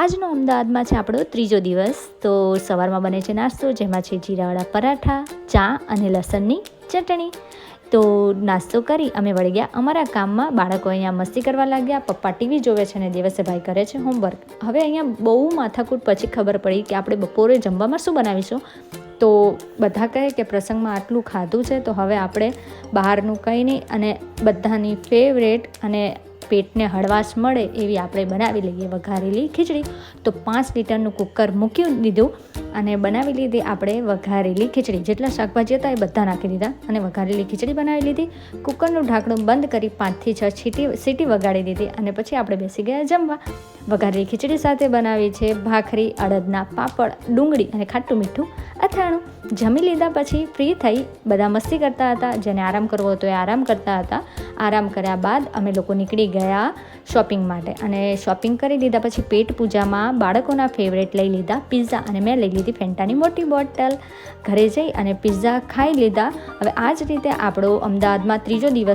આજનો અમદાવાદમાં છે આપણો ત્રીજો દિવસ. તો સવારમાં બને છે નાસ્તો, જેમાં છે જીરાવાળા પરાઠા, ચા અને લસણની ચટણી. તો નાસ્તો કરી અમે વળી ગયા અમારા કામમાં. બાળકો અહીંયા મસ્તી કરવા લાગ્યા, પપ્પા ટીવી જોવે છે અને દિવસે ભાઈ કરે છે હોમવર્ક હવે અહીંયા બહુ માથાકૂટ પછી ખબર પડી કે આપણે બપોરે જમવામાં શું બનાવીશું. તો બધા કહે કે પ્રસંગમાં આટલું ખાધું છે, તો હવે આપણે બહારનું કંઈ નહીં અને બધાની ફેવરેટ અને પેટને હળવાશ મળે એવી આપણે બનાવી લઈએ વઘારેલી ખીચડી. તો પાંચ લીટરનું કુકર મૂકી દીધું. અને બનાવી લીધી આપણે વઘારેલી ખીચડી. જેટલા શાકભાજી હતા એ બધા નાખી દીધા અને વઘારેલી ખીચડી બનાવી લીધી. કુકરનું ઢાંકણું બંધ કરી પાંચથી છ છીટી સીટી વગાડી દીધી અને પછી આપણે બેસી ગયા જમવા. વઘારેલી ખીચડી સાથે બનાવી છે ભાખરી, અડદના પાપડ, ડુંગળી અને ખાટું મીઠું, અથાણું. જમી લીધા પછી ફ્રી થઈ બધા મસ્તી કરતા હતા. જેને આરામ કરવો હતો એ આરામ કરતા હતા. આરામ કર્યા બાદ અમે લોકો નીકળી ગયા શોપિંગ માટે અને શોપિંગ કરી લીધા પછી પેટ પૂજામાં બાળકોના ફેવરેટ લઈ લીધા પિઝા અને મેં લઈ લીધી ફેન્ટાની મોટી બોટલ. ઘરે જઈ અને પિઝા ખાઈ લીધા. હવે આ જ રીતે આપણો અમદાવાદમાં ત્રીજો દિવસ